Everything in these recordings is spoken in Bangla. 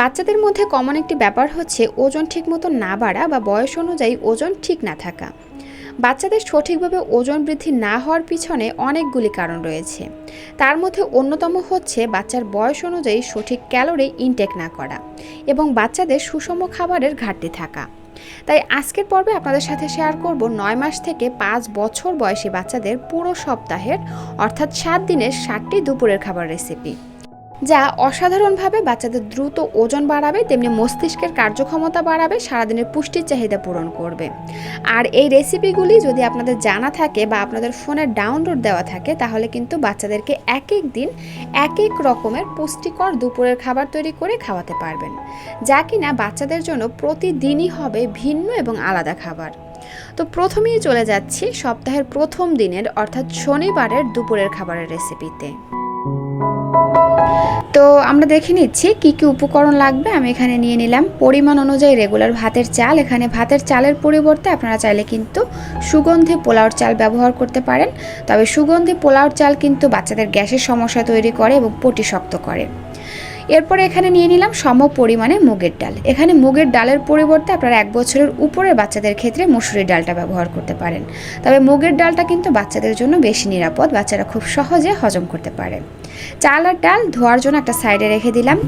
বাচ্চাদের মধ্যে কমন একটি ব্যাপার হচ্ছে ওজন ঠিকমতো না বাড়া বা বয়স অনুযায়ী ওজন ঠিক না থাকা। বাচ্চাদের সঠিকভাবে ওজন বৃদ্ধি না হওয়ার পিছনে অনেকগুলি কারণ রয়েছে। তার মধ্যে অন্যতম হচ্ছে বাচ্চার বয়স অনুযায়ী সঠিক ক্যালোরি ইনটেক না করা এবং বাচ্চাদের সুষম খাবারের ঘাটতি থাকা। তাই আজকের পর্বে আপনাদের সাথে শেয়ার করব নয় মাস থেকে পাঁচ বছর বয়সী বাচ্চাদের পুরো সপ্তাহের অর্থাৎ সাত দিনের ষাটটি দুপুরের খাবার রেসিপি যা অসাধারণভাবে বাচ্চাদের দ্রুত ওজন বাড়াবে, তেমনি মস্তিষ্কের কার্যক্ষমতা বাড়াবে, সারাদিনের পুষ্টির চাহিদা পূরণ করবে। আর এই রেসিপিগুলি যদি আপনাদের জানা থাকে বা আপনাদের ফোনে ডাউনলোড দেওয়া থাকে, তাহলে কিন্তু বাচ্চাদেরকে এক এক দিন এক এক রকমের পুষ্টিকর দুপুরের খাবার তৈরি করে খাওয়াতে পারবেন, যা কিনা বাচ্চাদের জন্য প্রতিদিনই হবে ভিন্ন এবং আলাদা খাবার। তো প্রথমেই চলে যাচ্ছি সপ্তাহের প্রথম দিনের, অর্থাৎ শনিবারের দুপুরের খাবারের রেসিপিতে। তো আমরা দেখে নিচ্ছি কি কি উপকরণ লাগবে। আমি এখানে নিয়ে নিলাম পরিমাণ অনুযায়ী রেগুলার ভাতের চাল। এখানে ভাতের চালের পরিবর্তে আপনারা চাইলে কিন্তু সুগন্ধি পোলাওর চাল ব্যবহার করতে পারেন। তবে সুগন্ধি পোলাওর চাল কিন্তু বাচ্চাদের গ্যাসের সমস্যা তৈরি করে এবং পটি শক্ত করে। এরপরে এখানে নিয়ে নিলাম সম পরিমাণে মুগের ডাল। এখানে মুগের ডালের পরিবর্তে আপনারা এক বছরের উপরের বাচ্চাদের ক্ষেত্রে মুসুরির ডালটা ব্যবহার করতে পারেন। তবে মুগের ডালটা কিন্তু বাচ্চাদের জন্য বেশি নিরাপদ। বাচ্চারা খুব সহজে হজম করতে পারে। চাল আর ডাল ধোয়ার জন্য একটা সাইডে রেখে দিলাম।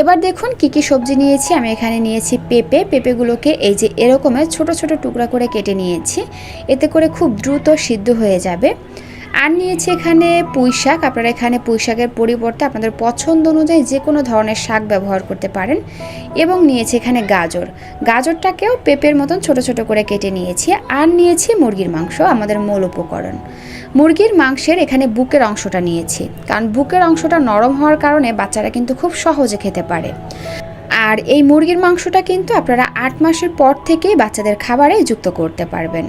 এবার দেখুন কি কি সবজি নিয়েছি। আমি এখানে নিয়েছি পেঁপে। পেঁপেগুলোকে এই যে এরকমের ছোট ছোট টুকরা করে কেটে নিয়েছি। এতে করে খুব দ্রুত সিদ্ধ হয়ে যাবে। আর নিয়েছি এখানে পুঁই শাক। আপনারা এখানে পুঁই শাকের পরিবর্তে আপনাদের পছন্দ অনুযায়ী যে কোনো ধরনের শাক ব্যবহার করতে পারেন। এবং নিয়েছি এখানে গাজর। গাজরটাকেও পেঁপের মতন ছোট ছোট করে কেটে নিয়েছি। আর নিয়েছি মুরগির মাংস, আমাদের মূল উপকরণ। মুরগির মাংসের এখানে বুকের অংশটা নিয়েছি। কারণ বুকের অংশটা নরম হওয়ার কারণে বাচ্চারা কিন্তু খুব সহজে খেতে পারে। আর এই মুরগির মাংসটা কিন্তু আপনারা আট মাসের পর থেকেই বাচ্চাদের খাবারে যুক্ত করতে পারবেন।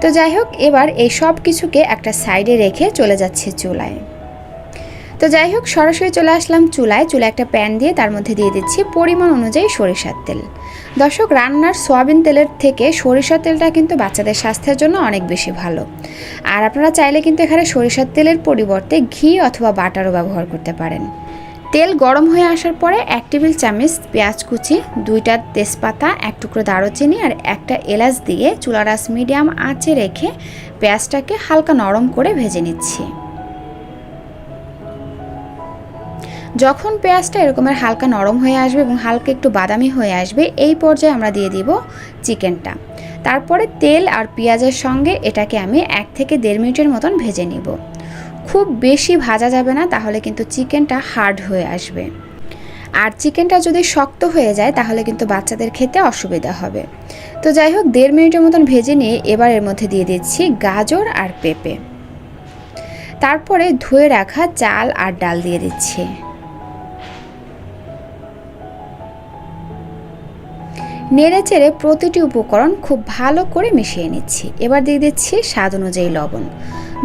তো যাই হোক, এবার এই সব কিছুকে একটা সাইডে রেখে চলে যাচ্ছে চুলায়। তো যাই হোক, সরাসরি চলে আসলাম চুলায়। চুলায় একটা প্যান দিয়ে তার মধ্যে দিয়ে দিচ্ছি পরিমাণ অনুযায়ী সরিষার তেল। দর্শক, রান্নার সয়াবিন তেলের থেকে সরিষার তেলটা কিন্তু বাচ্চাদের স্বাস্থ্যের জন্য অনেক বেশি ভালো। আর আপনারা চাইলে কিন্তু এখানে সরিষার তেলের পরিবর্তে ঘি অথবা বাটারও ব্যবহার করতে পারেন। তেল গরম হয়ে আসার পরে এক টেবিল চামচ পেঁয়াজ কুচি, দুইটা তেজপাতা, এক টুকরো দারুচিনি আর একটা এলাচ দিয়ে চুলা চুলারাস মিডিয়াম আঁচে রেখে পেঁয়াজটাকে হালকা নরম করে ভেজে নিচ্ছি। যখন পেঁয়াজটা এরকমের হালকা নরম হয়ে আসবে এবং হালকা একটু বাদামি হয়ে আসবে, এই পর্যায়ে আমরা দিয়ে দিব চিকেনটা। তারপরে তেল আর পেঁয়াজের সঙ্গে এটাকে আমি এক থেকে দেড় মিনিটের মতন ভেজে নিব। খুব বেশি ভাজা যাবে না, তাহলে কিন্তু চিকেনটা হার্ড হয়ে আসবে। আর চিকেনটা যদি শক্ত হয়ে যায়, তাহলে কিন্তু বাচ্চাদের খেতে অসুবিধা হবে। তো যাই হোক, দেড় মিনিটের মতন ভেজে নিয়ে এবার এর মধ্যে দিয়ে দিচ্ছি গাজর আর পেঁপে। তারপরে ধুয়ে রাখা চাল আর ডাল দিয়ে দিচ্ছি। নেড়ে চেড়ে প্রতিটি উপকরণ খুব ভালো করে মিশিয়ে নিচ্ছি। এবার দিয়ে দিচ্ছি স্বাদ অনুযায়ী লবণ।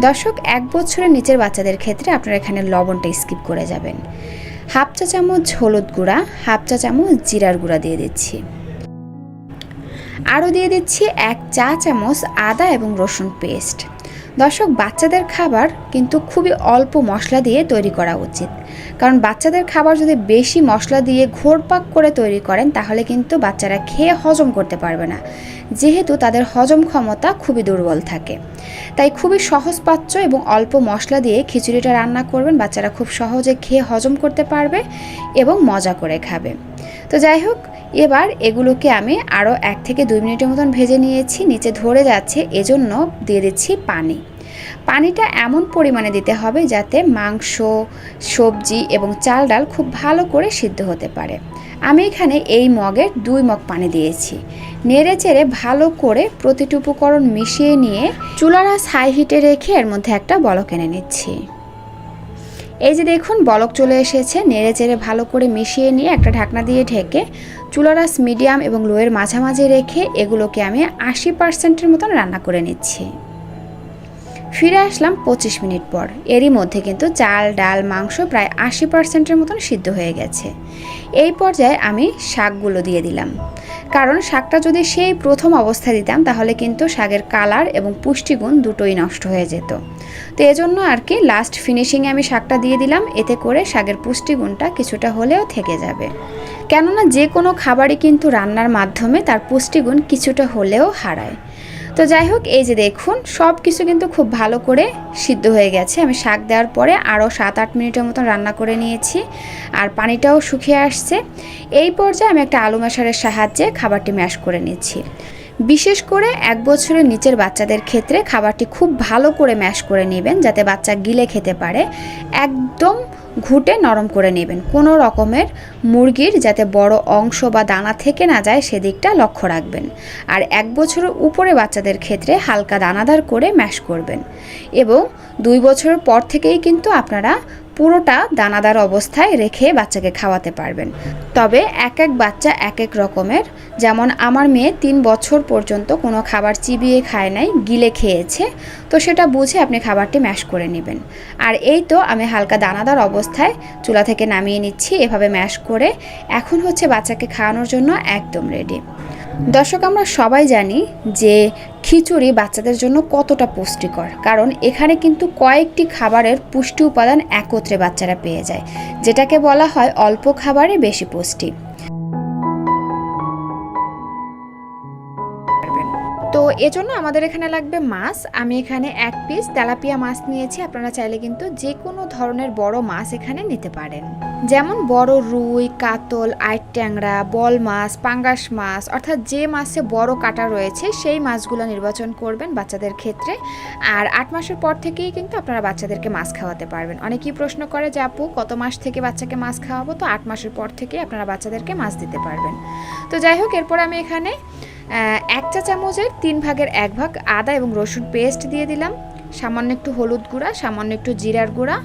দর্শক, এক বছরের নিচের বাচ্চাদের ক্ষেত্রে আপনারা এখানে লবণটা স্কিপ করে যাবেন। হাফ চা চামচ হলুদ গুঁড়া, হাফ চা চামচ জিরার গুঁড়া দিয়ে দিচ্ছি। আরও দিয়ে দিচ্ছি এক চা চামচ আদা এবং রসুন পেস্ট। দর্শক, বাচ্চাদের খাবার কিন্তু খুবই অল্প মশলা দিয়ে তৈরি করা উচিত। কারণ বাচ্চাদের খাবার যদি বেশি মশলা দিয়ে ঘোরপাক করে তৈরি করেন, তাহলে কিন্তু বাচ্চারা খেয়ে হজম করতে পারবে না। যেহেতু তাদের হজম ক্ষমতা খুবই দুর্বল থাকে। তাই খুবই সহজপাচ্য এবং অল্প মশলা দিয়ে খিচুড়িটা রান্না করবেন। বাচ্চারা খুব সহজে খেয়ে হজম করতে পারবে এবং মজা করে খাবে। তো যাই হোক, এবার এগুলোকে আমি আরও এক থেকে দুই মিনিটের মতন ভেজে নিয়েছি, নিচে ধরে যাচ্ছে, এজন্য দিয়ে দিচ্ছি পানি। পানিটা এমন পরিমাণে দিতে হবে যাতে মাংস, সবজি এবং চাল ডাল খুব ভালো করে সিদ্ধ হতে পারে। আমি এখানে এই মগের দুই মগ পানি দিয়েছি। নেড়ে চেড়ে ভালো করে প্রতিটি উপকরণ মিশিয়ে নিয়ে চুলারাস হাই হিটে রেখে এর মধ্যে একটা বলক এনে নিচ্ছি। এই যে দেখুন, বলক চলে এসেছে। নেড়ে চেড়ে ভালো করে মিশিয়ে নিয়ে একটা ঢাকনা দিয়ে ঢেকে চুলারাস মিডিয়াম এবং লোয়ের মাঝামাঝি রেখে এগুলোকে আমি আশি পার্সেন্টের মতন রান্না করে নিচ্ছি। ফিরে আসলাম পঁচিশ মিনিট পর। এরই মধ্যে কিন্তু চাল, ডাল, মাংস প্রায় আশি পার্সেন্টের মতন সিদ্ধ হয়ে গেছে। এই পর্যায়ে আমি শাকগুলো দিয়ে দিলাম। কারণ শাকটা যদি সেই প্রথম অবস্থায় দিতাম, তাহলে কিন্তু শাকের কালার এবং পুষ্টিগুণ দুটোই নষ্ট হয়ে যেত। তো এজন্য আর কি লাস্ট ফিনিশিংয়ে আমি শাকটা দিয়ে দিলাম। এতে করে শাকের পুষ্টিগুণটা কিছুটা হলেও থেকে যাবে। কেননা যে কোনো খাবারই কিন্তু রান্নার মাধ্যমে তার পুষ্টিগুণ কিছুটা হলেও হারায়। তো যাই হোক, এই যে দেখুন সব কিছু কিন্তু খুব ভালো করে সিদ্ধ হয়ে গেছে। আমি শাক দেওয়ার পরে আরও সাত আট মিনিটের মতন রান্না করে নিয়েছি আর পানিটাও শুকিয়ে আসছে। এই পর্যায়ে আমি একটা আলু মেশারের সাহায্যে খাবারটি ম্যাশ করে নিচ্ছি। বিশেষ করে এক বছরের নিচের বাচ্চাদের ক্ষেত্রে খাবারটি খুব ভালো করে ম্যাশ করে নেবেন যাতে বাচ্চা গিলে খেতে পারে। একদম ঘুটে নরম করে নেবেন। কোনো রকমের মুরগির যাতে বড় অংশ বা দানা থেকে না যায়, সেদিকটা লক্ষ্য রাখবেন। আর এক বছরের উপরে বাচ্চাদের ক্ষেত্রে হালকা দানাদার করে ম্যাশ করবেন। এবং দুই বছর পর থেকেই কিন্তু আপনারা পুরোটা দানাদার অবস্থায় রেখে বাচ্চাকে খাওয়াতে পারবেন। তবে এক এক বাচ্চা এক এক রকমের। যেমন আমার মেয়ে তিন বছর পর্যন্ত কোনো খাবার চিবিয়ে খায় নাই, গিলে খেয়েছে। তো সেটা বুঝে আপনি খাবারটি ম্যাশ করে নেবেন। আর এই তো আমি হালকা দানাদার অবস্থায় চুলা থেকে নামিয়ে নিচ্ছি, এভাবে ম্যাশ করে এখন হচ্ছে বাচ্চাকে খাওয়ানোর জন্য একদম রেডি দর্শক, আমরা সবাই জানি যে খিচুড়ি বাচ্চাদের জন্য কতটা পুষ্টিকর? কারণ এখানে কিন্তু কয়েকটি খাবারের পুষ্টি উপাদান একত্রে বাচ্চারা পেয়ে যায়, যেটাকে বলা হয় অল্প খাবারে বেশি পুষ্টি। এজন্য আমাদের এখানে লাগবে মাছ। আমি এখানে এক পিস তেলাপিয়া মাছ নিয়েছি। আপনারা চাইলে কিন্তু যে কোনো ধরনের বড় মাছ এখানে নিতে পারেন। যেমন বড় রুই, কাতল, আইট ট্যাংরা, বল মাছ, পাঙ্গাস মাছ, অর্থাৎ যে মাছে বড় কাটা রয়েছে, সেই মাছগুলো নির্বাচন করবেন বাচ্চাদের ক্ষেত্রে। আর আট মাসের পর থেকেই কিন্তু আপনারা বাচ্চাদেরকে মাছ খাওয়াতে পারবেন। অনেকেই প্রশ্ন করে যে, আপু, কত মাস থেকে বাচ্চাকে মাছ খাওয়াবো? তো আট মাসের পর থেকেই আপনারা বাচ্চাদেরকে মাছ দিতে পারবেন। তো যাই হোক, এরপর আমি এখানে এক চা চামচের তিন ভাগের এক ভাগ আদা এবং রসুন পেস্ট দিয়ে দিলাম। সামান্য একটু হলুদ গুঁড়া, সামান্য একটু জিরার গুঁড়া,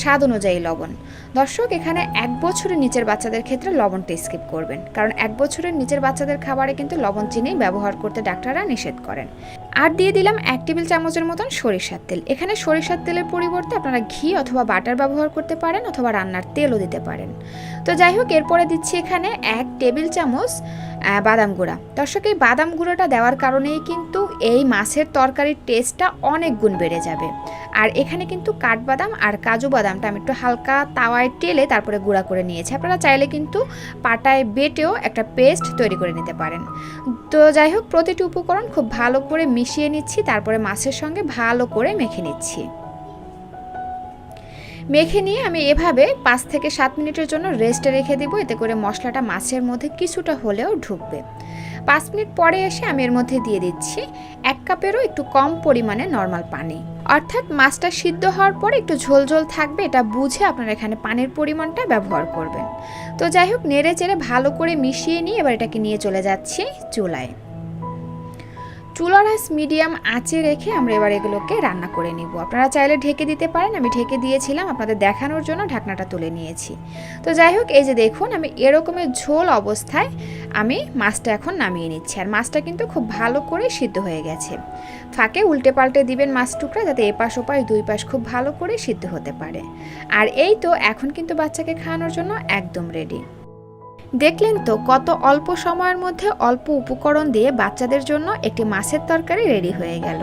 স্বাদ অনুযায়ী লবণ। দর্শক, এখানে এক বছরের নিচের বাচ্চাদের ক্ষেত্রে লবণটা স্কিপ করবেন। কারণ এক বছরের নিচের বাচ্চাদের খাবারে কিন্তু লবণ চিনি ব্যবহার করতে ডাক্তাররা নিষেধ করেন। আর দিয়ে দিলাম এক টেবিল চামচের মতন সরিষার তেল। এখানে সরিষার তেলের পরিবর্তে আপনারা ঘি অথবা বাটার ব্যবহার করতে পারেন অথবা রান্নার তেলও দিতে পারেন। তো যাই হোক, এরপরে দিচ্ছি এখানে এক টেবিল চামচ বাদাম গুঁড়া। দর্শক, এই বাদাম গুঁড়োটা দেওয়ার কারণেই কিন্তু এই মাছের তরকারির টেস্টটা অনেক গুণ বেড়ে যাবে। আর এখানে কিন্তু কাঠবাদাম আর কাজু বাদামটা আমি একটু হালকা তাওয়ায় টেলে তারপরে গুঁড়া করে নিয়েছি। আপনারা চাইলে কিন্তু পাটায় বেটেও একটা পেস্ট তৈরি করে নিতে পারেন। তো যাই হোক, প্রতিটি উপকরণ খুব ভালো করে মিশিয়ে নিচ্ছি, তারপরে মাছের সঙ্গে ভালো করে মেখে নিচ্ছি। মেখে নিয়ে আমি এভাবে পাঁচ থেকে সাত মিনিটের জন্য রেস্টে রেখে দিব। এতে করে মশলাটা মাছের মধ্যে কিছুটা হলেও ঢুকবে। পাঁচ মিনিট পরে এসে আমি এর মধ্যে দিয়ে দিচ্ছি এক কাপেরও একটু কম পরিমাণে নর্মাল পানি। অর্থাৎ মাছটা সিদ্ধ হওয়ার পরে একটু ঝোল ঝোল থাকবে, এটা বুঝে আপনারা এখানে পানির পরিমাণটা ব্যবহার করবেন। তো যাই হোক, নেড়ে চেড়ে ভালো করে মিশিয়ে নিয়ে এবার এটাকে নিয়ে চলে যাচ্ছি চুলায়। চুলার আঁচ মিডিয়াম আঁচে রেখে আমরা এবার এগুলোকে রান্না করে নিব। আপনারা চাইলে ঢেকে দিতে পারেন, আমি ঢেকে দিয়েছিলাম, আপনাদের দেখানোর জন্য ঢাকনাটা তুলে নিয়েছি। তো যাই হোক, এই যে দেখুন, আমি এরকমের ঝোল অবস্থায় আমি মাছটা এখন নামিয়ে নিচ্ছি। আর মাছটা কিন্তু খুব ভালো করে সিদ্ধ হয়ে গেছে। ফাঁকে উল্টে পাল্টে দিবেন মাছ টুকরা যাতে এপাশ ওপাশ, দুই পাশ খুব ভালো করে সিদ্ধ হতে পারে। আর এই তো, এখন কিন্তু বাচ্চাকে খাওয়ানোর জন্য একদম রেডি দেখলেন তো কত অল্প সময়ের মধ্যে অল্প উপকরণ দিয়ে বাচ্চাদের জন্য একটি মাছের তরকারি রেডি হয়ে গেল।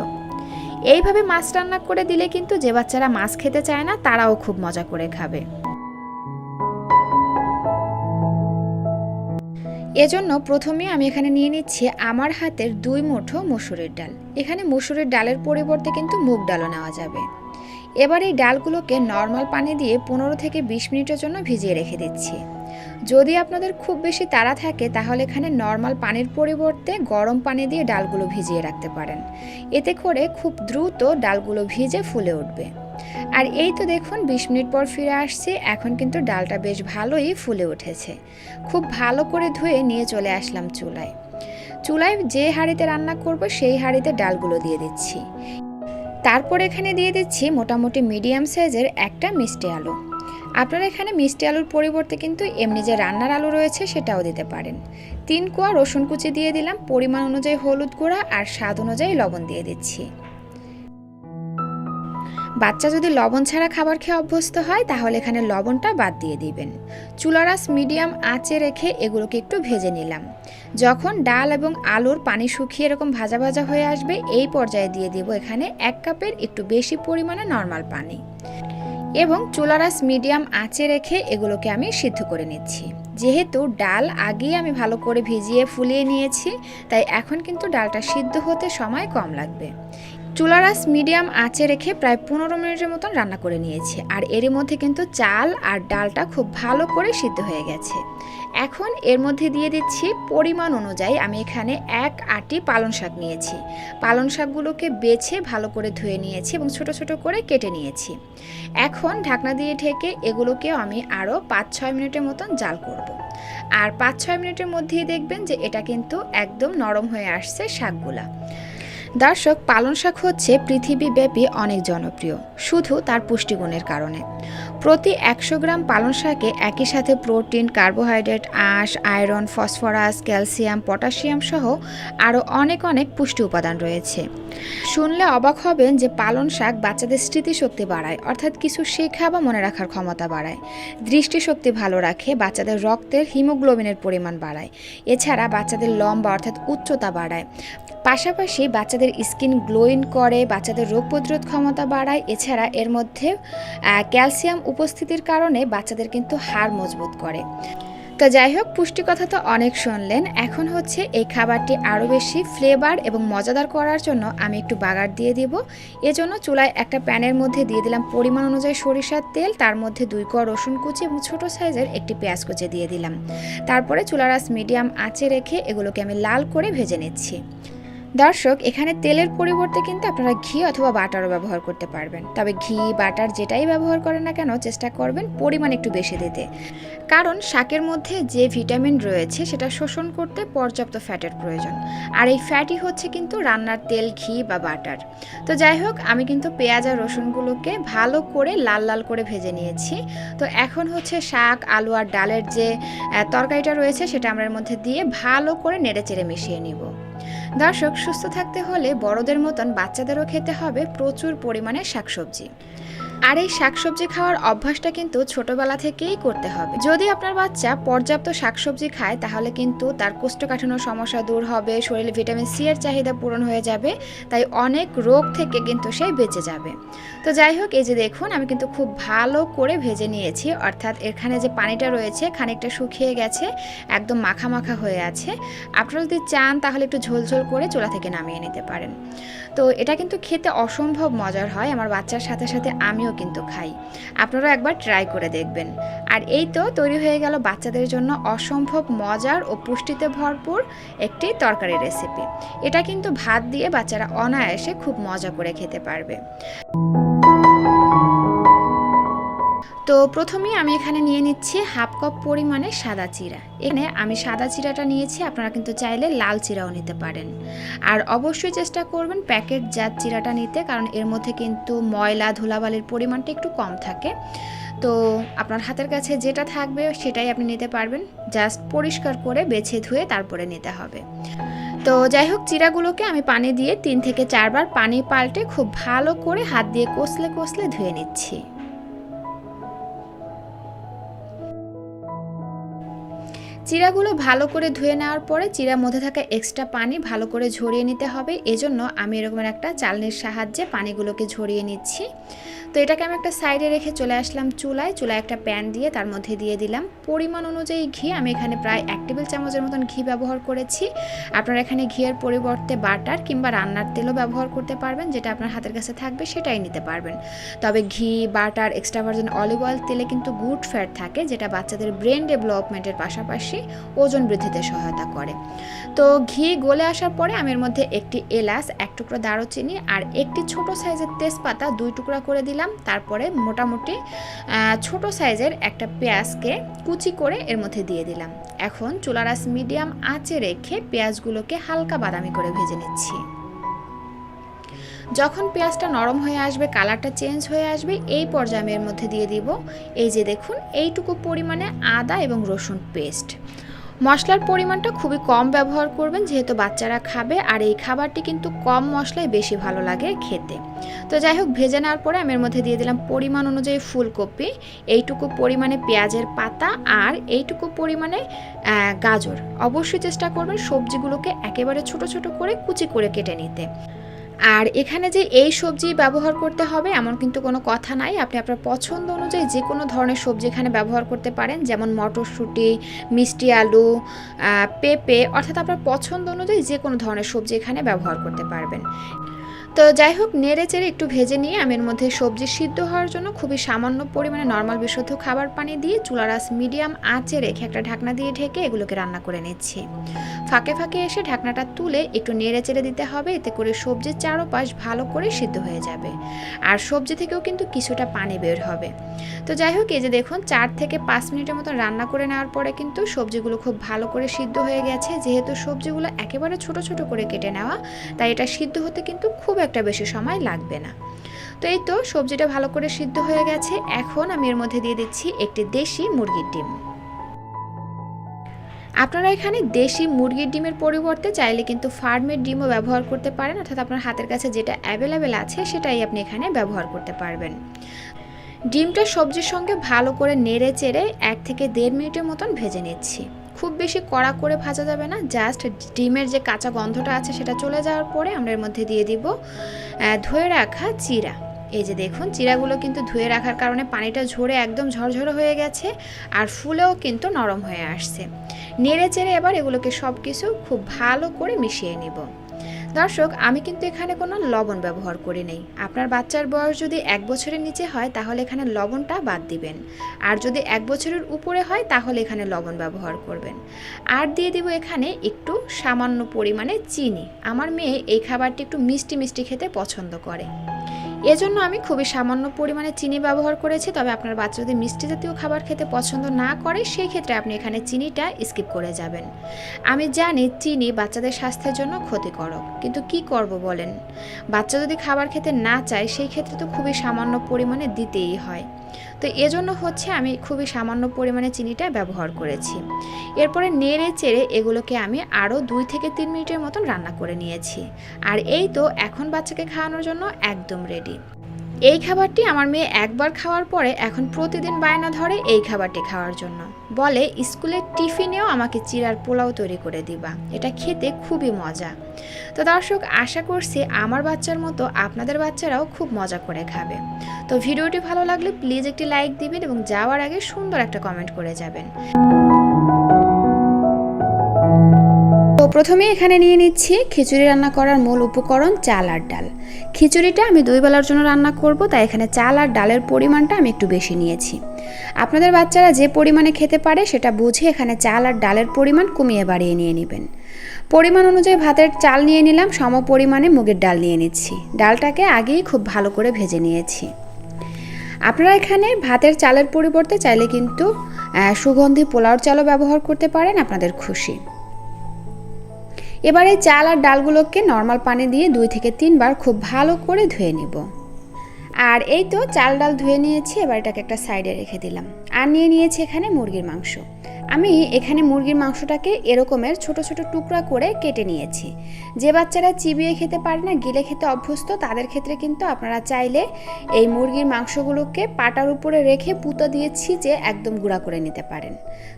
এইভাবে মাছ রান্না করে দিলে কিন্তু যে বাচ্চারা মাছ খেতে চায় না, তারাও খুব মজা করে খাবে। এজন্য প্রথমে আমি এখানে নিয়ে নিচ্ছি আমার হাতের দুই মুঠো মসুরের ডাল। এখানে মসুরের ডালের পরিবর্তে কিন্তু মুগ ডালও নেওয়া যাবে। এবার এই ডালগুলোকে নর্মাল পানি দিয়ে পনেরো থেকে বিশ মিনিটের জন্য ভিজিয়ে রেখে দিচ্ছি। যদি আপনাদের খুব বেশি তাড়া থাকে, তাহলে এখানে নর্মাল পানির পরিবর্তে গরম পানি দিয়ে ডালগুলো ভিজিয়ে রাখতে পারেন। এতে করে খুব দ্রুত ডালগুলো ভিজে ফুলে উঠবে। আর এই তো দেখুন, বিশ মিনিট পর ফিরে আসছি। এখন কিন্তু ডালটা বেশ ভালোই ফুলে উঠেছে। খুব ভালো করে ধুয়ে নিয়ে চলে আসলাম চুলায়। চুলায় যে হাঁড়িতে রান্না করব, সেই হাঁড়িতে ডালগুলো দিয়ে দিচ্ছি। তারপর এখানে দিয়ে দিচ্ছি মোটামুটি মিডিয়াম সাইজের একটা মিষ্টি আলু। আপনারা এখানে মিষ্টি আলুর পরিবর্তে কিন্তু এমনি যে রান্নার আলু রয়েছে সেটাও দিতে পারেন। তিন কোয়া রসুন কুচি দিয়ে দিলাম, পরিমাণ অনুযায়ী হলুদ গুঁড়া আর স্বাদ অনুযায়ী লবণ দিয়ে দিচ্ছি। বাচ্চা যদি লবণ ছাড়া খাবার খেয়ে অভ্যস্ত হয়, তাহলে এখানে লবণটা বাদ দিয়ে দিবেন। চুলারাস মিডিয়াম আঁচে রেখে এগুলোকে একটু ভেজে নিলাম। যখন ডাল এবং আলুর পানি শুকিয়ে এরকম ভাজা ভাজা হয়ে আসবে, এই পর্যায়ে দিয়ে দিব এখানে এক কাপের একটু বেশি পরিমাণে নর্মাল পানি। এবং চুলারাস মিডিয়াম আঁচে রেখে এগুলোকে আমি সিদ্ধ করে নিচ্ছি। যেহেতু ডাল আগেই আমি ভালো করে ভিজিয়ে ফুলিয়ে নিয়েছি, তাই এখন কিন্তু ডালটা সিদ্ধ হতে সময় কম লাগবে। চুলারাস মিডিয়াম আঁচে রেখে প্রায় পনেরো মিনিটের মতন রান্না করে নিয়েছি। আর এরই মধ্যে কিন্তু চাল আর ডালটা খুব ভালো করে সিদ্ধ হয়ে গেছে। এখন এর মধ্যে দিয়ে দিচ্ছি পরিমাণ অনুযায়ী আমি এখানে এক আটি পালং শাক নিয়েছি। পালং শাকগুলোকে বেছে ভালো করে ধুয়ে নিয়েছি এবং ছোট ছোট করে কেটে নিয়েছি। এখন ঢাকনা দিয়ে ঢেকে এগুলোকেও আমি আরও পাঁচ ছয় মিনিটের মতন জাল করব। আর পাঁচ ছয় মিনিটের মধ্যেই দেখবেন যে এটা কিন্তু একদম নরম হয়ে আসছে শাকগুলা। দর্শক পালং শাক হচ্ছে পৃথিবীব্যাপী অনেক জনপ্রিয়, শুধু তার পুষ্টিগুণের কারণে। প্রতি একশো গ্রাম পালং শাকে একই সাথে প্রোটিন, কার্বোহাইড্রেট, আঁশ, আয়রন, ফসফরাস, ক্যালসিয়াম, পটাশিয়াম সহ আরও অনেক অনেক পুষ্টি উপাদান রয়েছে। শুনলে অবাক হবেন যে পালং শাক বাচ্চাদের স্মৃতিশক্তি বাড়ায়, অর্থাৎ কিছু শেখা বা মনে রাখার ক্ষমতা বাড়ায়। দৃষ্টিশক্তি ভালো রাখে, বাচ্চাদের রক্তের হিমোগ্লোবিনের পরিমাণ বাড়ায়। এছাড়া বাচ্চাদের লম্বা, অর্থাৎ উচ্চতা বাড়ায়। পাশাপাশি বাচ্চাদের স্কিন গ্লোইং করে, বাচ্চাদের রোগ প্রতিরোধ ক্ষমতা বাড়ায়। এছাড়া এর মধ্যে ক্যালসিয়াম উপস্থিতির কারণে বাচ্চাদের কিন্তু হাড় মজবুত করে। তো যাই হোক পুষ্টি কথা তো অনেক শুনলেন। এখন হচ্ছে এই খাবারটি আরও বেশি ফ্লেভার এবং মজাদার করার জন্য আমি একটু বাগার দিয়ে দিব। এজন্য চুলায় একটা প্যানের মধ্যে দিয়ে দিলাম পরিমাণ অনুযায়ী সরিষার তেল। তার মধ্যে দুই কোয়া রসুন কুচি এবং ছোটো সাইজের একটি পেঁয়াজ কুচি দিয়ে দিলাম। তারপরে চুলার আঁচ মিডিয়াম আঁচে রেখে এগুলোকে আমি লাল করে ভেজে নিচ্ছি। দর্শক, এখানে তেলের পরিবর্তে কিন্তু আপনারা ঘি অথবা বাটারও ব্যবহার করতে পারবেন। তবে ঘি, বাটার যেটাই ব্যবহার করেন না কেন, চেষ্টা করবেন পরিমাণ একটু বেশি দিতে। কারণ শাকের মধ্যে যে ভিটামিন রয়েছে, সেটা শোষণ করতে পর্যাপ্ত ফ্যাটের প্রয়োজন। আর এই ফ্যাটই হচ্ছে কিন্তু রান্নার তেল, ঘি বা বাটার। তো যাই হোক, আমি কিন্তু পেঁয়াজ আর রসুনগুলোকে ভালো করে লাল লাল করে ভেজে নিয়েছি। তো এখন হচ্ছে শাক, আলু আর ডালের যে তরকারিটা রয়েছে, সেটা আমরা এর মধ্যে দিয়ে ভালো করে নেড়ে চেড়ে মিশিয়ে নিব। দর্শক সুস্থ থাকতে হলে বড়দের মতন বাচ্চাদেরও খেতে হবে প্রচুর পরিমাণে শাকসবজি। আর এই শাকসবজি খাওয়ার অভ্যাসটা কিন্তু ছোটবেলা থেকেই করতে হবে। যদি আপনার বাচ্চা পর্যাপ্ত শাকসবজি খায়, তাহলে কিন্তু তার কোষ্ঠকাঠিন্য সমস্যা দূর হবে, শরীরে ভিটামিন সি এর চাহিদা পূরণ হয়ে যাবে, তাই অনেক রোগ থেকে কিন্তু সে বেঁচে যাবে। তো যাই হোক, এই যে দেখুন, আমি কিন্তু খুব ভালো করে ভেজে নিয়েছি। অর্থাৎ এখানে যে পানিটা রয়েছে, খানিকটা শুকিয়ে গেছে, একদম মাখা মাখা হয়ে আছে। আপনারা যদি চান, তাহলে একটু ঝোলঝোল করে চোলা থেকে নামিয়ে নিতে পারেন। তো এটা কিন্তু খেতে অসম্ভব মজার হয়, আমার বাচ্চার সাথে সাথে আমিও কিন্তু খাই। আপনারা একবার ট্রাই করে দেখবেন। আর এই তো তৈরি হয়ে গেল বাচ্চাদের জন্য অসম্ভব মজার ও পুষ্টিতে ভরপুর একটি তরকারি রেসিপি এটা কিন্তু ভাত দিয়ে বাচ্চারা অনায়াসে খুব মজা করে খেতে পারবে। তো প্রথমেই আমি এখানে নিয়ে নিচ্ছি হাফ কাপ পরিমাণে সাদা চিরা এখানে আমি সাদা চিরাটা নিয়েছি, আপনারা কিন্তু চাইলে লাল চিরাও নিতে পারেন। আর অবশ্যই চেষ্টা করবেন প্যাকেট জাত চিরাটা নিতে, কারণ এর মধ্যে কিন্তু ময়লা, ধুলাবালির পরিমাণটা একটু কম থাকে। তো আপনার হাতের কাছে যেটা থাকবে সেটাই আপনি নিতে পারবেন। জাস্ট পরিষ্কার করে বেছে ধুয়ে তারপরে নিতে হবে। তো যাই হোক চিরাগুলোকে আমি পানি দিয়ে তিন থেকে চারবার পানি পাল্টে খুব ভালো করে হাত দিয়ে কষলে কষলে ধুয়ে নিচ্ছি। চিরাগুলো ভালো করে ধুয়ে নেওয়ার পরে চিরার মধ্যে থাকা এক্সট্রা পানি ভালো করে ঝরিয়ে নিতে হবে। এজন্য আমি এরকম একটা চালনির সাহায্যে পানিগুলোকে ঝরিয়ে নিচ্ছি। তো এটাকে আমি একটা সাইডে রেখে চলে আসলাম চুলায়। চুলায় একটা প্যান দিয়ে তার মধ্যে দিয়ে দিলাম। পরিমাণ অনুযায়ী ঘি, আমি এখানে প্রায় এক টেবিল চামচের মতন ঘি ব্যবহার করেছি। আপনারা এখানে ঘিয়ের পরিবর্তে বাটার কিংবা রান্নার তেলও ব্যবহার করতে পারবেন, যেটা আপনার হাতের কাছে থাকবে সেটাই নিতে পারবেন। তবে ঘি, butter extra virgin olive oil তেলে কিন্তু গুড ফ্যাট থাকে, যেটা বাচ্চাদের ব্রেন ডেভেলপমেন্টের পাশাপাশি ওজন বৃদ্ধিতে সহায়তা করে। তো ঘি গলে আসার পরে আমি এর মধ্যে একটি এলাচ, এক টুকরো দারুচিনি আর একটি ছোট সাইজের তেজপাতা দুই টুকরা করে দিলাম। তারপরে মোটামুটি ছোট সাইজের একটা পেঁয়াজকে কুচি করে এর মধ্যে দিয়ে দিলাম। এখন চুলারাস মিডিয়াম আঁচে রেখে পেঁয়াজগুলোকে হালকা বাদামি করে ভেজে নিচ্ছি। যখন পেঁয়াজটা নরম হয়ে আসবে, কালারটা চেঞ্জ হয়ে আসবে, এই পর্যায়ে আমি এর মধ্যে দিয়ে দিব। এই যে দেখুন, এইটুকু পরিমাণে আদা এবং রসুন পেস্ট। মশলার পরিমাণটা খুবই কম ব্যবহার করবেন, যেহেতু বাচ্চারা খাবে, আর এই খাবারটি কিন্তু কম মশলায় বেশি ভালো লাগে খেতে। তো যাই হোক, ভেজে নেওয়ার পরে আমি এর মধ্যে দিয়ে দিলাম পরিমাণ অনুযায়ী ফুলকপি, এইটুকু পরিমাণে পেঁয়াজের পাতা আর এইটুকু পরিমাণে গাজর। অবশ্যই চেষ্টা করবেন সবজিগুলোকে একেবারে ছোট ছোট করে কুচি করে কেটে নিতে। আর এখানে যে এই সবজি ব্যবহার করতে হবে, এমন কিন্তু কোনো কথা নাই। আপনি আপনার পছন্দ অনুযায়ী যে কোনো ধরনের সবজি এখানে ব্যবহার করতে পারেন, যেমন মটরশুঁটি, মিষ্টি আলু পেঁপে, অর্থাৎ আপনার পছন্দ অনুযায়ী যে কোনো ধরনের সবজি এখানে ব্যবহার করতে পারবেন। তো যাই হোক, নেড়ে চেড়ে একটু ভেজে নিয়ে আমি এর মধ্যে সবজি সিদ্ধ হওয়ার জন্য খুবই সামান্য পরিমাণে নর্মাল বিশুদ্ধ খাবার পানি দিয়ে চুলার আঁচ মিডিয়াম আঁচে রেখে একটা ঢাকনা দিয়ে ঢেকে এগুলোকে রান্না করে নিচ্ছি। ফাঁকে ফাঁকে এসে ঢাকনাটা তুলে একটু নেড়ে চেড়ে দিতে হবে, এতে করে সবজির চারোপাশ ভালো করে সিদ্ধ হয়ে যাবে। আর সবজি থেকেও কিন্তু কিছুটা পানি বের হবে। তো যাই হোক, এই যে দেখুন, চার থেকে পাঁচ মিনিটের মতো রান্না করে নেওয়ার পরে কিন্তু সবজিগুলো খুব ভালো করে সিদ্ধ হয়ে গেছে। যেহেতু সবজিগুলো একেবারে ছোট ছোট করে কেটে নেওয়া, তাই এটা সিদ্ধ হতে কিন্তু খুব একটা বেশি সময় লাগবে না। তো এই তো সবজিটা ভালো করে সিদ্ধ হয়ে গেছে। এখন আমি এর মধ্যে দিয়ে দিচ্ছি একটি দেশি মুরগির ডিম। আপনারা এখানে দেশি মুরগির ডিমের পরিবর্তে চাইলে কিন্তু ফার্মের ডিমও ব্যবহার করতে পারেন, অর্থাৎ আপনার হাতের কাছে যেটা অ্যাভেলেবেল আছে সেটাই আপনি এখানে ব্যবহার করতে পারবেন। ডিমটা সবজির সঙ্গে ভালো করে নেড়ে চেড়ে এক থেকে দেড় মিনিটের মতন ভেজে নিচ্ছি। খুব বেশি কড়া করে ভাজা যাবে না জাস্ট ডিমের যে কাঁচা গন্ধটা আছে সেটা চলে যাওয়ার পরে আমরা এর মধ্যে দিয়ে দিব ধুয়ে রাখা চিরা। এই যে দেখুন, চিরাগুলো কিন্তু ধুয়ে রাখার কারণে পানিটা ঝরে একদম ঝরঝরে হয়ে গেছে আর ফুলেও কিন্তু নরম হয়ে আসছে। নেড়ে চেড়ে এবার এগুলোকে সব কিছু খুব ভালো করে মিশিয়ে নিব। দর্শক, আমি কিন্তু এখানে কোনো লবণ ব্যবহার করি নেই। আপনার বাচ্চার বয়স যদি এক বছরের নিচে হয়, তাহলে এখানে লবণটা বাদ দিবেন। আর যদি এক বছরের উপরে হয়, তাহলে এখানে লবণ ব্যবহার করবেন। আর দিয়ে দিব এখানে একটু সামান্য পরিমাণে চিনি। আমার মেয়ে এই খাবারটি একটু মিষ্টি মিষ্টি খেতে পছন্দ করে। এজন্য আমি খুবই সামান্য পরিমাণে চিনি ব্যবহার করেছি, তবে আপনার বাচ্চা যদি মিষ্টি জাতীয় খাবার খেতে পছন্দ না করে সেই ক্ষেত্রে আপনি এখানে চিনিটা স্কিপ করে যাবেন। আমি জানি চিনি বাচ্চাদের স্বাস্থ্যের জন্য ক্ষতিকারক কিন্তু কি করব বলেন? বাচ্চা যদি খাবার খেতে না চায় সেই ক্ষেত্রে তো খুবই সামান্য পরিমাণে দিতেই হয়। তো এজন্য হচ্ছে আমি খুবই সামান্য পরিমাণে চিনিটা ব্যবহার করেছি। এরপরে নেড়ে চেড়ে এগুলোকে আমি আরও দুই থেকে তিন মিনিটের মতন রান্না করে নিয়েছি। আর এই তো এখন বাচ্চাকে খাওয়ানোর জন্য একদম রেডি এই খাবারটি আমার মেয়ে একবার খাওয়ার পরে এখন প্রতিদিন বায়না ধরে এই খাবারটি খাওয়ার জন্য। বলে স্কুলের টিফিনেও আমাকে চিরার পোলাও তৈরি করে দিবা। এটা খেতে খুবই মজা। তো দর্শক, আশা করছি আমার বাচ্চার মতো আপনাদের বাচ্চারাও খুব মজা করে খাবে। তো ভিডিওটি ভালো লাগলে প্লিজ একটি লাইক দিবেন এবং যাওয়ার আগে সুন্দর একটা কমেন্ট করে যাবেন। প্রথমে এখানে নিয়ে নিচ্ছি খিচুড়ি রান্না করার মূল উপকরণ চাল আর ডাল। খিচুড়িটা আমি দুই বেলার জন্য রান্না করব, তাই এখানে চাল আর ডালের পরিমাণটা আমি একটু বেশি নিয়েছি। আপনাদের বাচ্চারা যে পরিমাণে খেতে পারে সেটা বুঝে এখানে চাল আর ডালের পরিমাণ কমিয়ে বাড়িয়ে নিয়ে নেবেন। পরিমাণ অনুযায়ী ভাতের চাল নিয়ে নিলাম, সম পরিমাণে মুগের ডাল নিয়ে নিচ্ছি। ডালটাকে আগেই খুব ভালো করে ভেজে নিয়েছি। আপনারা এখানে ভাতের চালের পরিবর্তে চাইলে কিন্তু সুগন্ধি পোলাওর চালও ব্যবহার করতে পারেন, আপনাদের খুশি। এবার চাল আর ডালগুলোকে নর্মাল পানি দিয়ে দুই থেকে তিনবার খুব ভালো করে ধুয়ে নিব। আর এই তো চাল ডাল ধুয়ে নিয়েছি, এবার এটাকে একটা সাইডে রেখে দিলাম। আর নিয়ে নিয়েছি এখানে মুরগির মাংস। আমি এখানে মুরগির মাংসটাকে এরকমের ছোট ছোট টুকরা করে কেটে নিয়েছি। যে বাচ্চারা চিবিয়ে খেতে পারে না, গিলে খেতে অভ্যস্ত, তাদের ক্ষেত্রে কিন্তু আপনারা চাইলে এই মুরগির মাংসগুলোকে পাটার উপরে রেখে পুতো দিয়ে ছিঁচে একদম গুঁড়া করে নিতে পারেন।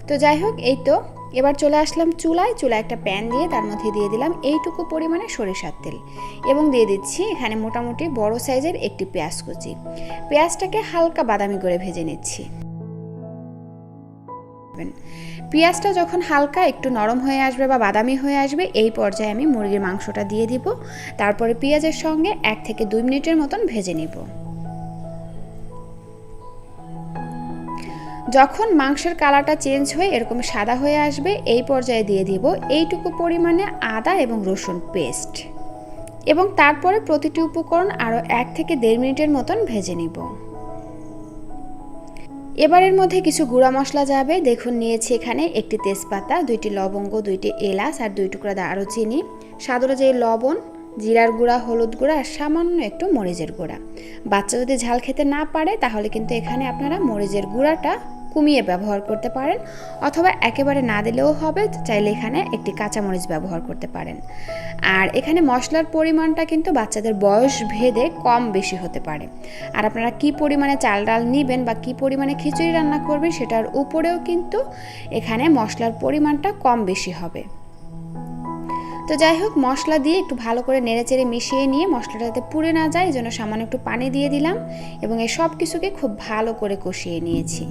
তো যাই হোক, এই তো। এবার চলে আসলাম চুলায়। চুলায় একটা প্যান দিয়ে তার মধ্যে দিয়ে দিলাম এইটুকু পরিমাণে সরিষার তেল এবং দিয়ে দিচ্ছি এখানে মোটামুটি বড় সাইজের একটি পেঁয়াজ কুচি। পেঁয়াজটাকে হালকা বাদামি করে ভেজে নিচ্ছি। পেঁয়াজটা যখন হালকা একটু নরম হয়ে আসবে বা বাদামি হয়ে আসবে, এই পর্যায়ে আমি মুরগির মাংসটা দিয়ে দিব। তারপরে পেঁয়াজের সঙ্গে এক থেকে দুই মিনিটের মতন ভেজে নিব। যখন মাংসের কালারটা চেঞ্জ হয়ে এরকম সাদা হয়ে আসবে, এই পর্যায়ে দিয়ে দিব এইটুকু পরিমাণে আদা এবং রসুন পেস্ট। এবং তারপরে প্রতিটি উপকরণ আরও এক থেকে দেড় মিনিটের মতন ভেজে নিব। এবারের মধ্যে কিছু গুঁড়া মশলা যাবে। দেখুন, নিয়েছি এখানে একটি তেজপাতা, দুইটি লবঙ্গ, দুইটি এলাচ আর দুই টুকরা দারুচিনি। স্বাদ অনুযায়ী লবণ, জিরার গুঁড়া, হলুদ গুঁড়া আর সামান্য একটু মরিচের গুঁড়া। বাচ্চা যদি ঝাল খেতে না পারে, তাহলে কিন্তু এখানে আপনারা মরিচের গুঁড়াটা কমিয়ে ব্যবহার করতে পারেন অথবা একেবারে না দিলেও হবে, চাইলে এখানে একটি কাঁচামরিচ ব্যবহার করতে পারেন। আর এখানে মশলার পরিমাণটা কিন্তু বাচ্চাদের বয়স ভেদে কম বেশি হতে পারে। আর আপনারা কি পরিমাণে চাল ডাল নেবেন বা কি পরিমাণে খিচুড়ি রান্না করবেন, সেটার উপরেও কিন্তু এখানে মশলার পরিমাণটা কম বেশি হবে। তো যাই হোক, মশলা দিয়ে একটু ভালো করে নেড়েচেড়ে মিশিয়ে নিয়ে মশলাটা যাতে পুড়ে না যায়, এই জন্য সামান্য একটু পানি দিয়ে দিলাম এবং এই সব কিছুকে খুব ভালো করে কষিয়ে নিয়েছি।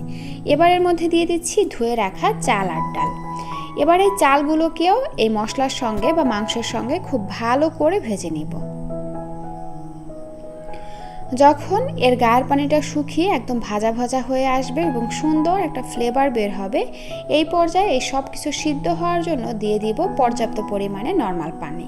এবারের মধ্যে দিয়ে দিচ্ছি ধুয়ে রাখা চাল আর ডাল। এবার এই চালগুলোকেও এই মশলার সঙ্গে বা মাংসের সঙ্গে খুব ভালো করে ভেজে নিব। যখন এর গায়ের পানিটা শুকিয়ে একদম ভাজা ভাজা হয়ে আসবে এবং সুন্দর একটা ফ্লেভার বের হবে, এই পর্যায়ে এই সব কিছু সিদ্ধ হওয়ার জন্য দিয়ে দিব পর্যাপ্ত পরিমাণে নর্মাল পানি।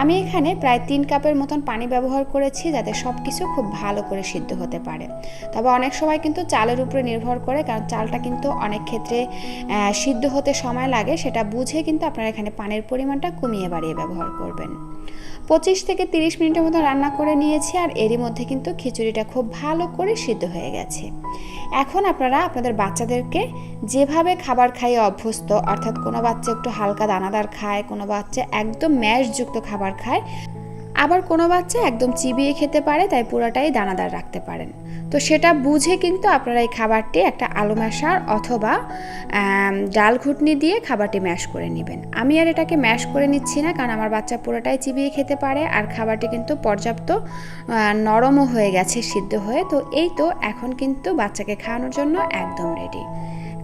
আমি এখানে প্রায় তিন কাপের মতন পানি ব্যবহার করেছি যাতে সব কিছু খুব ভালো করে সিদ্ধ হতে পারে। তবে অনেক সময় কিন্তু চালের উপরে নির্ভর করে, কারণ চালটা কিন্তু অনেক ক্ষেত্রে সিদ্ধ হতে সময় লাগে, সেটা বুঝে কিন্তু আপনারা এখানে পানির পরিমাণটা কমিয়ে বাড়িয়ে ব্যবহার করবেন। পঁচিশ থেকে তিরিশ মিনিটের মতো রান্না করে নিয়েছি আর এরই মধ্যে কিন্তু খিচুড়িটা খুব ভালো করে সিদ্ধ হয়ে গেছে। এখন আপনারা আপনাদের বাচ্চাদেরকে যেভাবে খাবার খাইয়ে অভ্যস্ত, অর্থাৎ কোনো বাচ্চা একটু হালকা দানাদার খায়, কোনো বাচ্চা একদম ম্যাশযুক্ত খাবার খায় আবার কোনো বাচ্চা একদম চিবিয়ে খেতে পারে, তাই পুরোটাই দানাদার রাখতে পারেন। তো সেটা বুঝে কিন্তু আপনারা এই খাবারটি একটা আলু ম্যাশার অথবা ডাল ঘুটনি দিয়ে খাবারটি ম্যাশ করে নেবেন। আমি আর এটাকে ম্যাশ করে নিচ্ছি না, কারণ আমার বাচ্চা পুরোটাই চিবিয়ে খেতে পারে, আর খাবারটি কিন্তু পর্যাপ্ত নরমও হয়ে গেছে, সিদ্ধ হয়ে। তো এই তো এখন কিন্তু বাচ্চাকে খাওয়ানোর জন্য একদম রেডি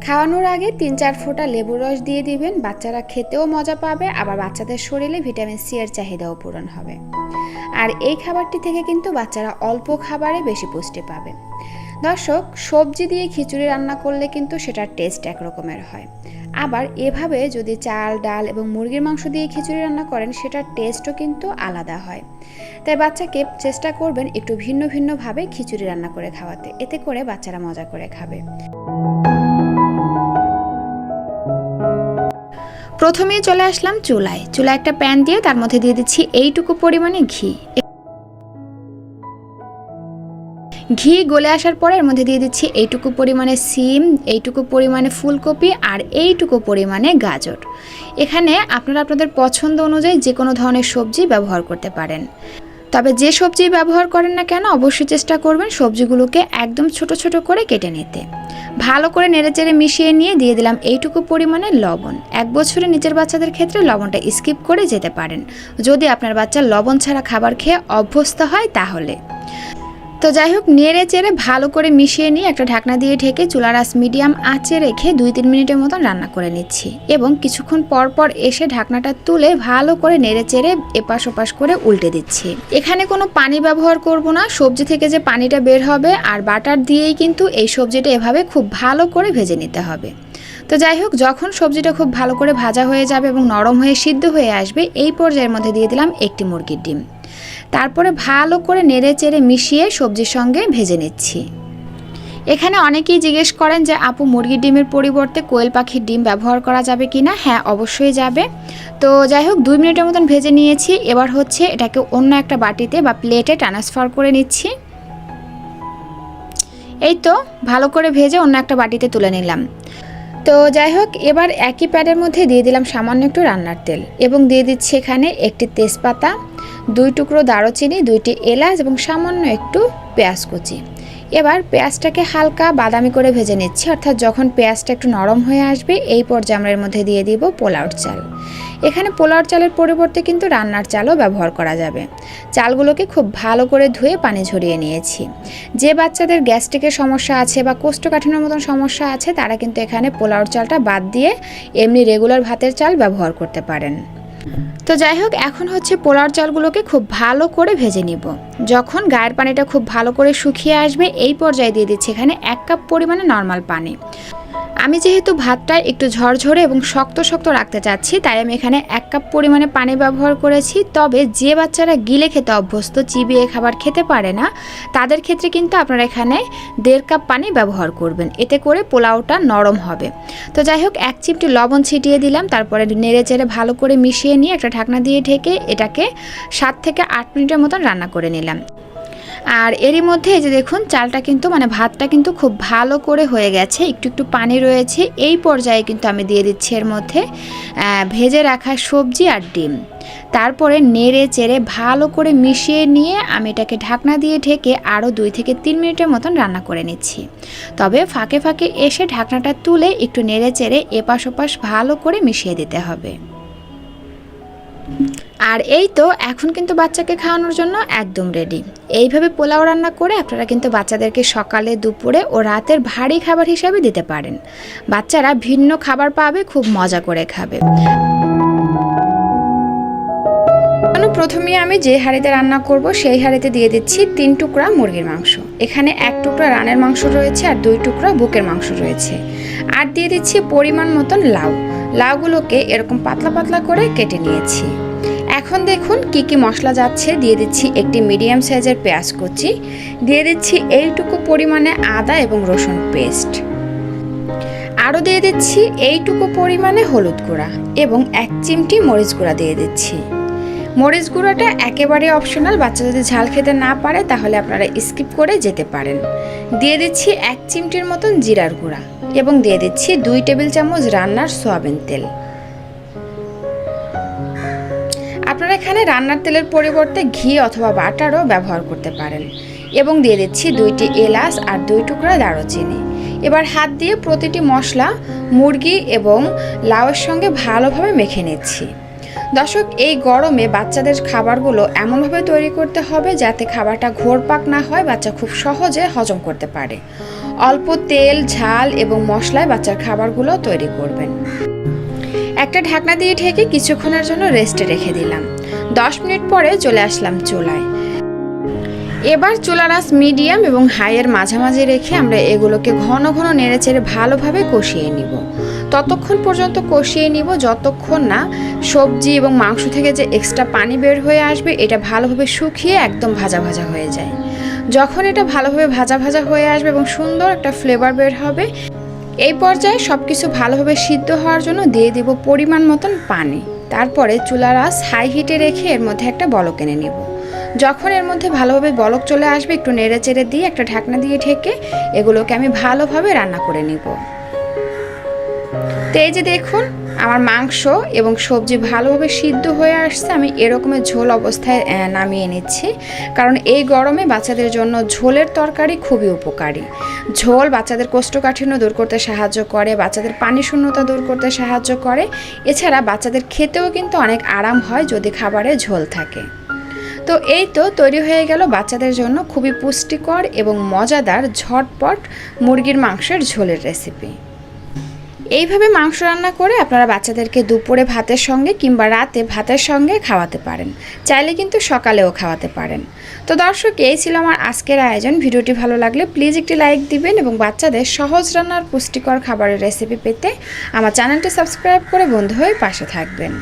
খাওয়ানোর আগে তিন চার ফোঁটা লেবুর রস দিয়ে দিবেন। বাচ্চারা খেতেও মজা পাবে, আবার বাচ্চাদের শরীরে ভিটামিন সি এর চাহিদাও পূরণ হবে। আর এই খাবারটি থেকে কিন্তু বাচ্চারা অল্প খাবারে বেশি পুষ্টি পাবে। দর্শক, সবজি দিয়ে খিচুড়ি রান্না করলে কিন্তু সেটার টেস্ট একরকমের হয়। আবার এভাবে যদি চাল, ডাল এবং মুরগির মাংস দিয়ে খিচুড়ি রান্না করেন, সেটার টেস্টও কিন্তু আলাদা হয়। তাই বাচ্চাকে চেষ্টা করবেন একটু ভিন্ন ভিন্নভাবে খিচুড়ি রান্না করে খাওয়াতে। এতে করে বাচ্চারা মজা করে খাবে। প্রথমেই চলে আসলাম চুলায়। চুলায় একটা প্যান দিয়ে তার মধ্যে দিয়ে দিচ্ছি এইটুকু পরিমাণে ঘি। ঘি গলে আসার পরে এর মধ্যে দিয়ে দিচ্ছি এইটুকু পরিমাণে সিম, এইটুকু পরিমাণে ফুলকপি আর এইটুকু পরিমাণে গাজর। এখানে আপনারা আপনাদের পছন্দ অনুযায়ী যে কোনো ধরনের সবজি ব্যবহার করতে পারেন। তবে যে সবজি ব্যবহার করেন না কেন অবশ্যই চেষ্টা করবেন সবজিগুলোকে একদম ছোট ছোট করে কেটে নিতে। ভালো করে নেড়েচেড়ে মিশিয়ে নিয়ে দিয়ে দিলাম এইটুকু পরিমাণে লবণ। এক বছরে নিজের বাচ্চাদের ক্ষেত্রে লবণটা স্কিপ করে যেতে পারেন। যদি আপনার বাচ্চা লবণ ছাড়া খাবার খেয়ে অভ্যস্ত হয় তাহলে। তো যাই হোক, নেড়ে চেড়ে ভালো করে মিশিয়ে নিয়ে একটা ঢাকনা দিয়ে ঢেকে চুলার আস মিডিয়াম আঁচে রেখে দুই তিন মিনিটের মতন রান্না করে নিচ্ছি এবং কিছুক্ষণ পর পর এসে ঢাকনাটা তুলে ভালো করে নেড়ে চেড়ে এপাশ ওপাশ করে উল্টে দিচ্ছি। এখানে কোনো পানি ব্যবহার করব না, সবজি থেকে যে পানিটা বের হবে আর বাটার দিয়েই কিন্তু এই সবজিটা এভাবে খুব ভালো করে ভেজে নিতে হবে। তো যাই হোক, যখন সবজিটা খুব ভালো করে ভাজা হয়ে যাবে এবং নরম হয়ে সিদ্ধ হয়ে আসবে, এই পর্যায়ের মধ্যে দিয়ে দিলাম একটি মুরগির ডিম। তারপরে ভালো করে নেড়ে চেড়ে মিশিয়ে সবজির সঙ্গে ভেজে নিচ্ছি। এখানে অনেকেই জিজ্ঞেস করেন যে, আপু, মুরগির ডিমের পরিবর্তে কোয়েল পাখির ডিম ব্যবহার করা যাবে কি না হ্যাঁ অবশ্যই যাবে। তো যাই হোক, দুই মিনিটের মতন ভেজে নিয়েছি। এবার হচ্ছে এটাকে অন্য একটা বাটিতে বা প্লেটে ট্রান্সফার করে নিচ্ছি। এই তো, ভালো করে ভেজে অন্য একটা বাটিতে তুলে নিলাম। তো যাই হোক, এবার একই প্যাডের মধ্যে দিয়ে দিলাম সামান্য একটু রান্নার তেল এবং দিয়ে দিচ্ছি এখানে একটি তেজপাতা, দুই টুকরো দারুচিনি, দুইটি এলাচ এবং সামান্য একটু পেঁয়াজ কুচি। এবার পেঁয়াজটাকে হালকা বাদামি করে ভেজে নিচ্ছি, অর্থাৎ যখন পেঁয়াজটা একটু নরম হয়ে আসবে, এই পর্যায়ে আমরা এর মধ্যে দিয়ে দিব পোলাওর চাল। এখানে পোলাওর চালের পরিবর্তে কিন্তু রান্নার চালও ব্যবহার করা যাবে। চালগুলোকে খুব ভালো করে ধুয়ে পানি ঝরিয়ে নিয়েছি। যে বাচ্চাদের গ্যাস্ট্রিকের সমস্যা আছে বা কোষ্ঠকাঠিন্যর মতন সমস্যা আছে, তারা কিন্তু এখানে পোলাওর চালটা বাদ দিয়ে এমনি রেগুলার ভাতের চাল ব্যবহার করতে পারেন। তো যাই হোক, এখন হচ্ছে পোলার চালগুলোকে খুব ভালো করে ভেজে নিব। যখন গায়ের পানিটা খুব ভালো করে শুকিয়ে আসবে, এই পর্যায়ে দিয়ে দিচ্ছি এখানে এক কাপ পরিমাণে নর্মাল পানি। আমি যেহেতু ভাতটা একটু ঝরঝরে এবং শক্ত শক্ত রাখতে চাচ্ছি, তাই আমি এখানে এক কাপ পরিমাণে পানি ব্যবহার করেছি। তবে যে বাচ্চারা গিলে খেতে অভ্যস্ত, চিবিয়ে খাবার খেতে পারে না, তাদের ক্ষেত্রে কিন্তু আপনারা এখানে দেড় কাপ পানি ব্যবহার করবেন। এতে করে পোলাওটা নরম হবে। তো যাই হোক, এক চিমটি লবণ ছিটিয়ে দিলাম, তারপরে নেড়ে চেড়ে ভালো করে মিশিয়ে নিয়ে একটা ঢাকনা দিয়ে ঢেকে এটাকে সাত থেকে আট মিনিটের মতন রান্না করে নিলাম। আর এরই মধ্যে এই যে দেখুন, চালটা কিন্তু মানে ভাতটা কিন্তু খুব ভালো করে হয়ে গেছে। একটু একটু পানি রয়েছে। এই পর্যায়ে কিন্তু আমি দিয়ে দিচ্ছি এর মধ্যে ভেজে রাখা সবজি আর ডিম। তারপরে নেড়ে চেড়ে ভালো করে মিশিয়ে নিয়ে আমি এটাকে ঢাকনা দিয়ে ঢেকে আরও দুই থেকে তিন মিনিটের মতন রান্না করে নিচ্ছি। তবে ফাঁকে ফাঁকে এসে ঢাকনাটা তুলে একটু নেড়ে চেড়ে এপাশ ওপাশ ভালো করে মিশিয়ে দিতে হবে। আর এই তো এখন কিন্তু বাচ্চাকে খাওয়ানোর জন্য একদম রেডি এইভাবে পোলাও রান্না করে আপনারা কিন্তু বাচ্চাদেরকে সকালে, দুপুরে ও রাতের ভারী খাবার হিসাবে দিতে পারেন। বাচ্চারা ভিন্ন খাবার পাবে, খুব মজা করে খাবে। প্রথমে আমি যে হাঁড়িতে রান্না করব, সেই হাঁড়িতে দিয়ে দিচ্ছি তিন টুকরা মুরগির মাংস। এখানে এক টুকরা রানের মাংস রয়েছে আর দুই টুকরা বুকের মাংস রয়েছে। আর দিয়ে দিচ্ছি পরিমাণ মতন লাউ। লাউগুলোকে এরকম পাতলা পাতলা করে কেটে নিয়েছি। এখন দেখুন কি কি মশলা যাচ্ছে। দিয়ে দিচ্ছি একটি মিডিয়াম সাইজের পেঁয়াজ কুচি। দিয়ে দিচ্ছি এইটুকু পরিমাণে আদা এবং রসুন পেস্ট। আরও দিয়ে দিচ্ছি এইটুকু পরিমাণে হলুদ গুঁড়া এবং এক চিমটি মরিচ গুঁড়া দিয়ে দিচ্ছি। মরিচ গুঁড়োটা একেবারে অপশনাল, বাচ্চা যদি ঝাল খেতে না পারে তাহলে আপনারা স্কিপ করে যেতে পারেন। দিয়ে দিচ্ছি এক চিমটির মতন জিরার গুঁড়া এবং দিয়ে দিচ্ছি দুই টেবিল চামচ রান্নার সোয়াবিন তেল। আপনারা এখানে রান্নার তেলের পরিবর্তে ঘি অথবা বাটারও ব্যবহার করতে পারেন। এবং দিয়ে দিচ্ছি দুইটি এলাচ আর দুই টুকরা দারুচিনি। এবার হাত দিয়ে প্রতিটি মশলা, মুরগি এবং লাউয়ের সঙ্গে ভালোভাবে মেখে নিচ্ছি। দর্শক, এই গরমে বাচ্চাদের খাবারগুলো এমনভাবে তৈরি করতে হবে যাতে খাবারটা ঘোরপাক না হয়, বাচ্চা খুব সহজে হজম করতে পারে। অল্প তেল, ঝাল এবং মশলায় বাচ্চার খাবারগুলো তৈরি করবেন। একটা ঢাকনা দিয়ে ঢেকে কিছুক্ষণের জন্য রেস্টে রেখে দিলাম। দশ মিনিট পরে চলে আসলাম চুলায়। এবার চুলার আঁচ মিডিয়াম এবং হাইয়ের মাঝামাঝি রেখে আমরা এগুলোকে ঘন ঘন নেড়ে চেড়ে ভালোভাবে কষিয়ে নিব। ততক্ষণ পর্যন্ত কষিয়ে নিব, যতক্ষণ না সবজি এবং মাংস থেকে যে এক্সট্রা পানি বের হয়ে আসবে, এটা ভালোভাবে শুকিয়ে একদম ভাজা ভাজা হয়ে যায়। যখন এটা ভালোভাবে ভাজা ভাজা হয়ে আসবে এবং সুন্দর একটা ফ্লেভার বের হবে এই পর্যায়ে সব কিছু ভালোভাবে সিদ্ধ হওয়ার জন্য দিয়ে দিব পরিমাণ মতন পানি। তারপরে চুলার আঁচ হাই হিটে রেখে এর মধ্যে একটা বলক এনে নেব। যখন এর মধ্যে ভালোভাবে বলক চলে আসবে, একটু নেড়ে চেড়ে দিয়ে একটা ঢাকনা দিয়ে ঢেকে এগুলোকে আমি ভালোভাবে রান্না করে নিব। তো এই যে দেখুন, আমার মাংস এবং সবজি ভালোভাবে সিদ্ধ হয়ে আসছে, আমি এরকমের ঝোল অবস্থায় নামিয়ে নিচ্ছি। কারণ এই গরমে বাচ্চাদের জন্য ঝোলের তরকারি খুবই উপকারী। ঝোল বাচ্চাদের কোষ্ঠকাঠিন্য দূর করতে সাহায্য করে, বাচ্চাদের পানি শূন্যতা দূর করতে সাহায্য করে। এছাড়া বাচ্চাদের খেতেও কিন্তু অনেক আরাম হয় যদি খাবারে ঝোল থাকে। তো এই তো তৈরি হয়ে গেল বাচ্চাদের জন্য খুবই পুষ্টিকর এবং মজাদার ঝটপট মুরগির মাংসের ঝোলের রেসিপি এইভাবে মাংস রান্না করে আপনারা বাচ্চাদেরকে দুপুরে ভাতের সঙ্গে কিংবা রাতে ভাতের সঙ্গে খাওয়াতে পারেন। চাইলে কিন্তু সকালেও খাওয়াতে পারেন। তো দর্শক, এই ছিল আমার আজকের আয়োজন। ভিডিওটি ভালো লাগলে প্লিজ একটি লাইক দিবেন এবং বাচ্চাদের সহজ রান্নার পুষ্টিকর খাবারের রেসিপি পেতে আমার চ্যানেলটি সাবস্ক্রাইব করে বন্ধু হয়ে পাশে থাকবেন।